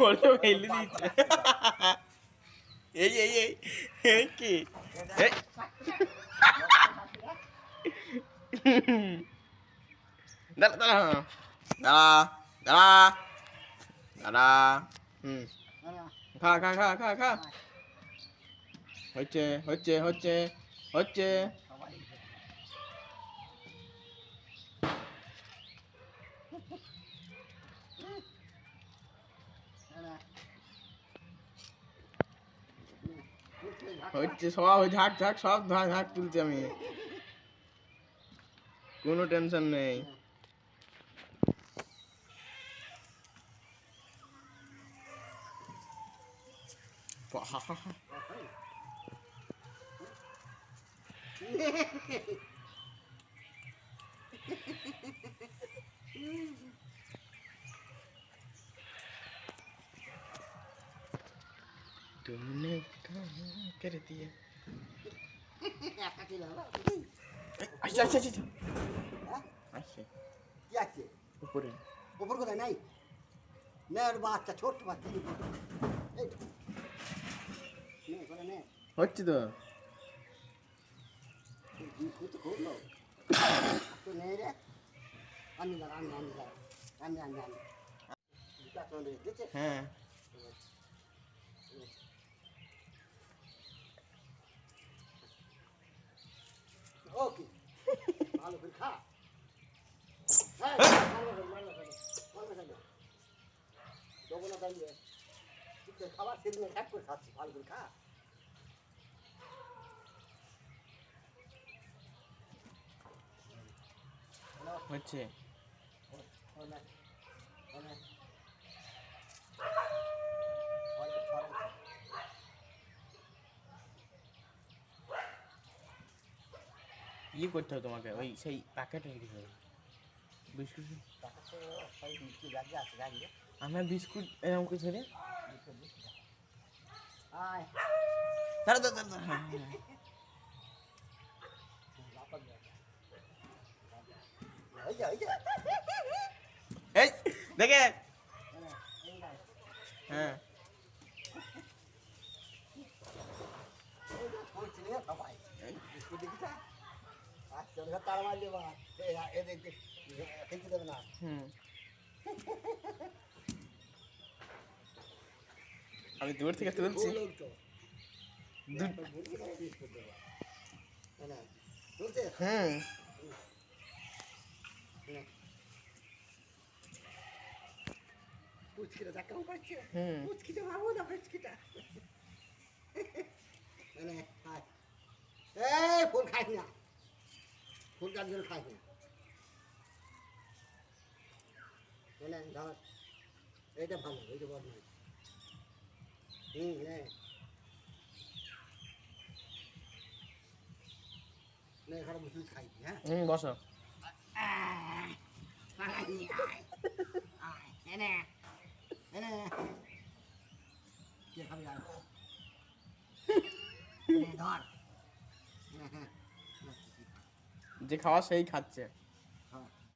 ওটা ফেলে দিচ্ছে এই এই এই কি? দাঁড়া দাঁড়া। দাঁড়া দাঁড়া। দাঁড়া। হুম। খা খা খা খা খা। হচ্ছে হচ্ছে হচ্ছে হচ্ছে। হচ্ছে সব ওই ঝাঁক ঝাঁক সব ঝাঁক ঝাঁক তুলছি আমি। কোনো টেনশন নেই। বাহ, কেড়ে দিয়ে আচ্ছা আচ্ছা আচ্ছা আচ্ছা কি আছে উপরে উপর কোথায় নাই না ওর বাচ্চা ছোট্ট বাচ্চা হচ্ছে তো আমি আমি আমি আমি আমি আমি হ্যাঁ ওকে ভালো করে খা। হ্যাঁ দাঁড়িয়ে খাবার সেদিন এক করে খাচ্ছি ভালো করে খা। হচ্ছে। Hola. Hola. ইয়ে করতে হবে তোমাকে ওই সেই প্যাকেটে দিতে হবে বিস্কুট আমার বিস্কুট এরকম করে ধরে আয়। দাঁড়া দাঁড়া দাঁড়া হ্যাঁ হ্যাঁ বাপা ওই যা এই দেখে। হ্যাঁ। ওই যে পড়ছে রে এই, দেখি যা ওরা তার মারলে বা এদের খেতে দেবে না। আমি দূর থেকে তুলছি। তুলছে? হুম। পুচকিটা দেখা পাচ্ছে হুম। পুচকিটা ভাবো না পুচকিটা। মানে খাই এই ফুল না। ফুল গাছগুলো খাইস না। মানে ধর এইটা ভালো এইটা নয়। হুম নে। হ্যাঁ? হুম বসো। এনে এনে কে খাবি আর? ধর। হ্যাঁ হ্যাঁ যে খাওয়া সেই খাচ্ছে।